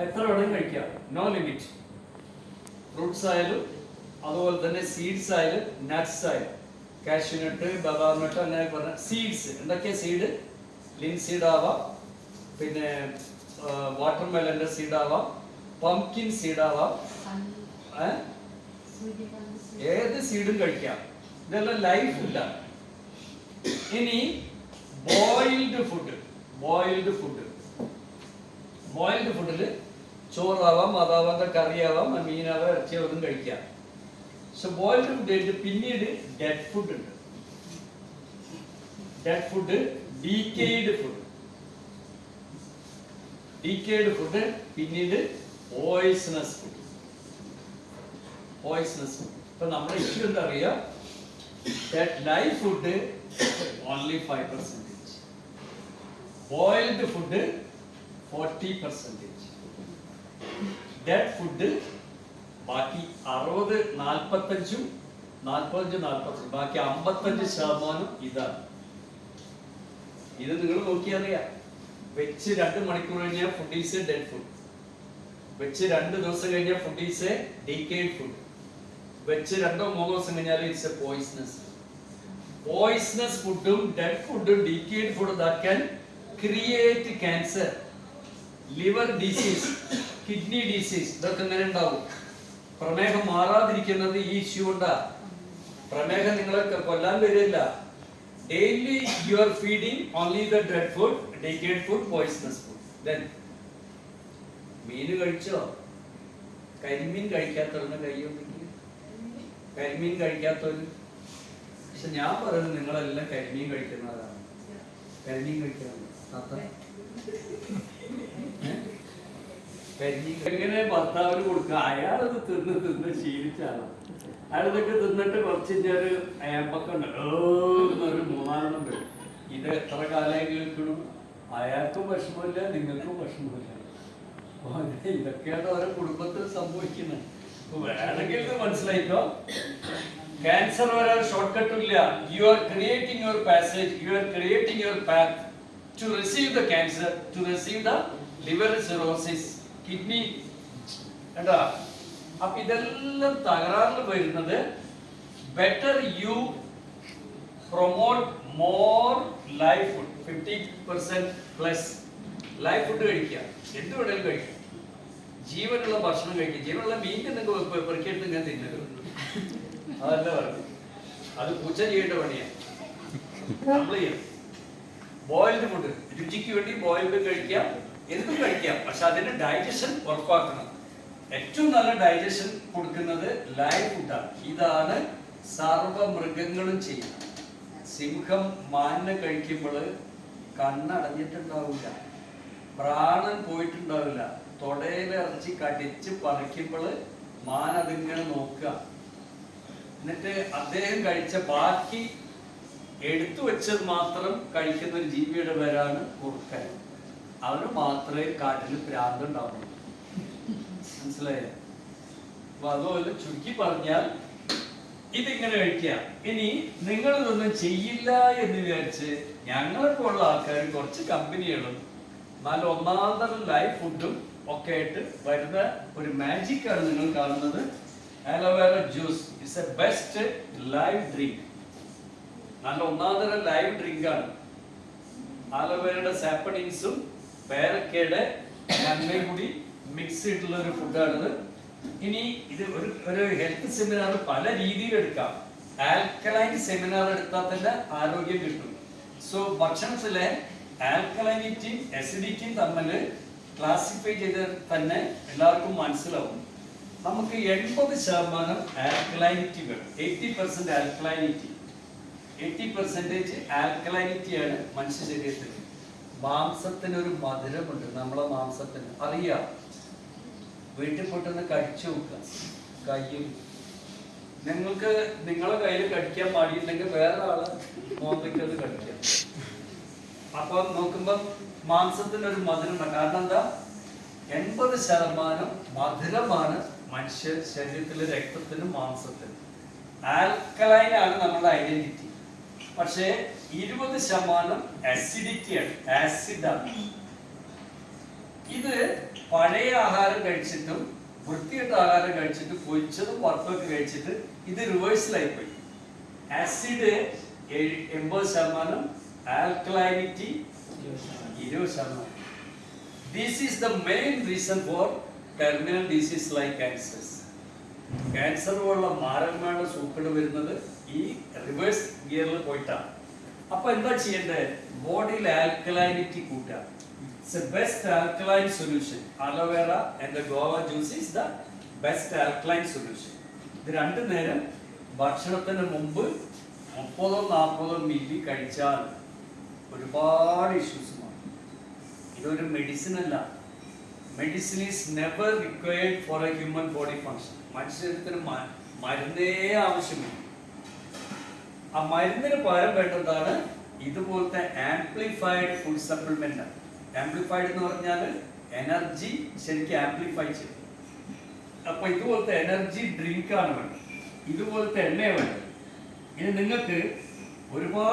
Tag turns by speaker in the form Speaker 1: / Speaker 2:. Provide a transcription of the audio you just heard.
Speaker 1: എത്ര വേണമെങ്കിലും കഴിക്കാം. നോ ലിമിറ്റ് ഫ്രൂട്ട്സ് ആയാലും അതുപോലെ തന്നെ സീഡ്സ് ആയാലും നട്ട്സ് ആയാലും. കാഷ്യൂനട്ട് ബദാം അങ്ങനെ പറഞ്ഞ സീഡ്സ് എന്തൊക്കെയാ സീഡ് ലിൻസീഡ് ആവാം. പിന്നെ വാട്ടർ സീഡ് ആവാം. പംകിൻ സീഡ് ആവാം. ഏത് സീഡും കഴിക്കാം. ഇതെല്ലാം ലൈഫ് ഇല്ല. ഇനി boiled food boiled food boiled ഫുഡിൽ ചോറാവാം അതാവാം കറിയാവാം മീനാവാം ഇറച്ചിയാവും കഴിക്കാം. പക്ഷെ ബോയിൽഡ് ഫുഡ് കഴിഞ്ഞ് പിന്നീട് ഡെഡ് ഫുഡ് ഉണ്ട്. Dead food decayed food decayed food പിന്നീട് പോയിസണസ് ഫുഡ് പോയിസണസ് ഫുഡ് ഇപ്പൊ നമ്മുടെ ഇഷ്യൂ എന്താ അറിയാം? Life food only five percentage boiled food forty percentage dead food ബാക്കി അറുപത് നാൽപ്പത്തഞ്ചും നാൽപ്പത്തഞ്ച് നാൽപ്പത്തഞ്ച് ബാക്കി അമ്പത്തഞ്ച് ശതമാനം ഇതാണ്. ഇത് നിങ്ങൾ നോക്കിയറിയാം. വെച്ച് രണ്ട് മണിക്കൂർ കഴിഞ്ഞാൽ food is a dead food വെച്ച് രണ്ട് ദിവസം കഴിഞ്ഞാൽ food is a decayed food വെച്ച് രണ്ടോ മൂന്നോ ദിവസം കഴിഞ്ഞാൽ ഇറ്റ്സ് എ പോയിസണസ് പോയിസണസ് ഫുഡും ഡെഡ് ഫുഡും ഡീക്കേഡ് ഫുഡും that can create cancer liver disease kidney disease ഇതൊക്കെ എങ്ങനെ ഉണ്ടാവും? പ്രമേഹം മാറാതിരിക്കുന്നത് ഈ ഇഷ്യൂ ഉണ്ടാ പ്രമേഹം നിങ്ങളെ കൊല്ലാൻ വരില്ല. Daily you are feeding only the dread food decayed food poisonous food then മീൻ കഴിച്ചോ? കരിമീൻ കഴിക്കാത്തവരുടെ കൈയുണ്ടെങ്കിൽ കരിമീൻ കഴിക്കാത്തവർ പക്ഷെ ഞാൻ പറയുന്നത് നിങ്ങളെല്ലാം കരിമീൻ കഴിക്കുന്നവരാണ്. ഏ? കരിമീൻ എങ്ങനെ ഭർത്താവിന് കൊടുക്കുക? അയാളത് തിന്ന് തിന്ന് ശീലിച്ചാണ്. അയാളിതൊക്കെ തിന്നിട്ട് കുറച്ച് കഴിഞ്ഞാൽ ഏമ്പൊക്കെ ഉണ്ട് ഒരു മൂന്നാലെണ്ണം വരും. ഇത് എത്ര കാലമായി കേൾക്കണം? അയാൾക്കും വിഷമമില്ല നിങ്ങൾക്കും വിഷമമില്ല. ഇതൊക്കെയാണ് ഓരോ കുടുംബത്തിൽ സംഭവിക്കുന്നത്. വേണമെങ്കിൽ ഇത് മനസ്സിലായിക്കോ ക്യാൻസർ വരാൻ ഷോർട്ട് കട്ട് ഇല്ല. You are creating your passage you are creating your path to receive the cancer to receive the liver cirrhosis kidney എന്താ അപ്പൊ ഇതെല്ലാം തകരാറിൽ വരുന്നത് better you promote more life food fifty percent plus life food കഴിക്കുക. എന്ത് വേണേലും കഴിക്കുക ജീവനുള്ള ഭക്ഷണം കഴിക്കുക. ജീവനുള്ള മീൻ നിങ്ങൾക്ക് പെറുക്കിയെടുത്ത് ഞാൻ തിന്നരുത്. അതല്ല പറഞ്ഞു അത് പൂച്ച ചെയ്യേണ്ട പണിയാണ് നമ്മൾ ബോയിൽഡ് ഫുഡ് രുചിക്ക് വേണ്ടി ബോയിൽഡ് കഴിക്കാം എന്തും കഴിക്കാം. പക്ഷെ അതിന്റെ ഡൈജഷൻ ഉറപ്പാക്കണം. ഏറ്റവും നല്ല ഡൈജഷൻ കൊടുക്കുന്നത് ലൈവ് ഫുഡാണ് ഇതാണ് സർവ മൃഗങ്ങളും ചെയ്യുന്നത്. സിംഹം മാനിനെ കഴിക്കുമ്പോൾ കണ്ണടഞ്ഞിട്ടുണ്ടാവില്ല. പ്രാണൻ പോയിട്ടുണ്ടാവില്ല. തൊടയിലിറച്ചി കടിച്ച് പറിക്കുമ്പോൾ മാനതിങ്ങനെ നോക്കുക. എന്നിട്ട് അദ്ദേഹം കഴിച്ച ബാക്കി എടുത്തു വെച്ചത് മാത്രം കഴിക്കുന്ന ഒരു ജീവിയുടെ പേരാണ് കുറുക്കൻ. അവന് മാത്രമേ കാട്ടിൽ ഭ്രാന്തുണ്ടാവുള്ളൂ മനസ്സിലായോ? അപ്പൊ അതുപോലെ ചുരുക്കി പറഞ്ഞാൽ ഇതിങ്ങനെ കഴിക്കുക. ഇനി നിങ്ങൾ ഇതൊന്നും ചെയ്യില്ല എന്ന് വിചാരിച്ച് ഞങ്ങളെപ്പോലുള്ള ആൾക്കാർ കുറച്ച് കമ്പനികളും നല്ല ഒന്നാന്തരം ലൈഫ് ഫുഡും ഒക്കെ ആയിട്ട് വരുന്ന ഒരു മാജിക്കാണ് നിങ്ങൾ കാണുന്നത്. Aloe vera juice it's a best live drink നല്ല ഒന്നാന്തരം ലൈവ് ഡ്രിങ്ക് ആണ്. ആലോവേരയുടെ സാപ്പണിങ്സും പേരക്കയുടെ നന്മയും കൂടി മിക്സ് ചെയ്തിട്ടുള്ള ഒരു ഫുഡാണിത് ഇനി ഇത് ഒരു ഒരു ഹെൽത്ത് സെമിനാർ പല രീതിയിൽ എടുക്കാം. ആൽക്കലൈൻ സെമിനാർ എടുത്താൽ തന്നെ ആരോഗ്യം കിട്ടും. സോ ഭക്ഷണത്തിലെ ആൽക്കലൈനിറ്റിയും അസിഡിറ്റിയും തമ്മിൽ ക്ലാസിഫൈ ചെയ്ത് തന്നെ എല്ലാവർക്കും മനസ്സിലാവും. നമുക്ക് എൺപത് ശതമാനം ആൽക്കലൈനിറ്റി വേണം. Eighty percent alkalinity eighty percentage ആൽക്കലൈനിറ്റിയാണ് മനുഷ്യ ശരീരത്തിൽ. മാംസത്തിന് ഒരു മധുരമുണ്ട്. നമ്മളെ മാംസത്തിന് അറിയാം. വീട്ടിൽ പോയിട്ടൊന്ന് കടിച്ചു നോക്കുക. കയ്യിൽ നിങ്ങൾക്ക് നിങ്ങളെ കയ്യിൽ കടിക്കാൻ പാടിയില്ലെങ്കിൽ വേറെ ആൾ മോന്തയ്ക്കത് കടിക്കാം. അപ്പൊ നോക്കുമ്പോ മാംസത്തിന് ഒരു മധുരമുണ്ട്. കാരണം എന്താ? എൺപത് ശതമാനം മധുരമാണ് മനുഷ്യ ശരീരത്തിലെ രക്തത്തിനും മാംസത്തിനും. ആൽക്കലൈൻ ആണ് നമ്മുടെ ഐഡന്റിറ്റി പക്ഷേ ഇരുപത് ശതമാനം അസിഡിറ്റിയാണ് ആസിഡാണ് ഇത് പഴയ ആഹാരം കഴിച്ചിട്ടും വൃത്തിയിട്ട ആഹാരം കഴിച്ചിട്ട് പൊരിച്ചതും വറുത്തൊക്കെ കഴിച്ചിട്ട് ഇത് റിവേഴ്സിലായി പോയി ആസിഡ് എൺപത് ശതമാനം ആൽക്കലൈനിറ്റി ഇരുപത് ശതമാനം. This is the main reason for terminal disease like cancers cancer പോലുള്ള മാരകമായ സൂക്കേട് വരുന്നത് ഈ റിവേഴ്സ് ഗിയറിൽ പോയിട്ടാണ്. അപ്പൊ എന്താ ചെയ്യേണ്ടത്? ബോഡിയിൽ ആൽക്കലൈനിറ്റി കൂട്ടുക. It's a best alkaline solution aloe vera and guava juice is the best alkaline solution ഇത് രണ്ടു നേരം ഭക്ഷണത്തിന് മുമ്പ് മുപ്പതോ നാൽപ്പതോ മില്ലി കഴിച്ചാൽ ഒരുപാട് ഇഷ്യൂസ് മാറും. ഇതൊരു മെഡിസിൻ അല്ല. Medicine is never required for a human body function മനുഷ്യത്തിന് മരുന്നേ ആവശ്യമില്ല. ആ മരുന്നിന് പകരം വേണ്ടതാണ് ഇതുപോലത്തെ ആംപ്ലിഫൈഡ് ഫുഡ് സപ്ലിമെന്റ് ആംപ്ലിഫൈഡ് എന്ന് പറഞ്ഞാൽ എനർജി ശരിക്കും ആംപ്ലിഫൈ ചെയ്യും. അപ്പൊ ഇതുപോലത്തെ എനർജി ഡ്രിങ്ക് ആണ് വേണ്ടത്. ഇതുപോലത്തെ എണ്ണ വേണ്ടത്. ഇനി നിങ്ങൾക്ക് ഒരുപാട്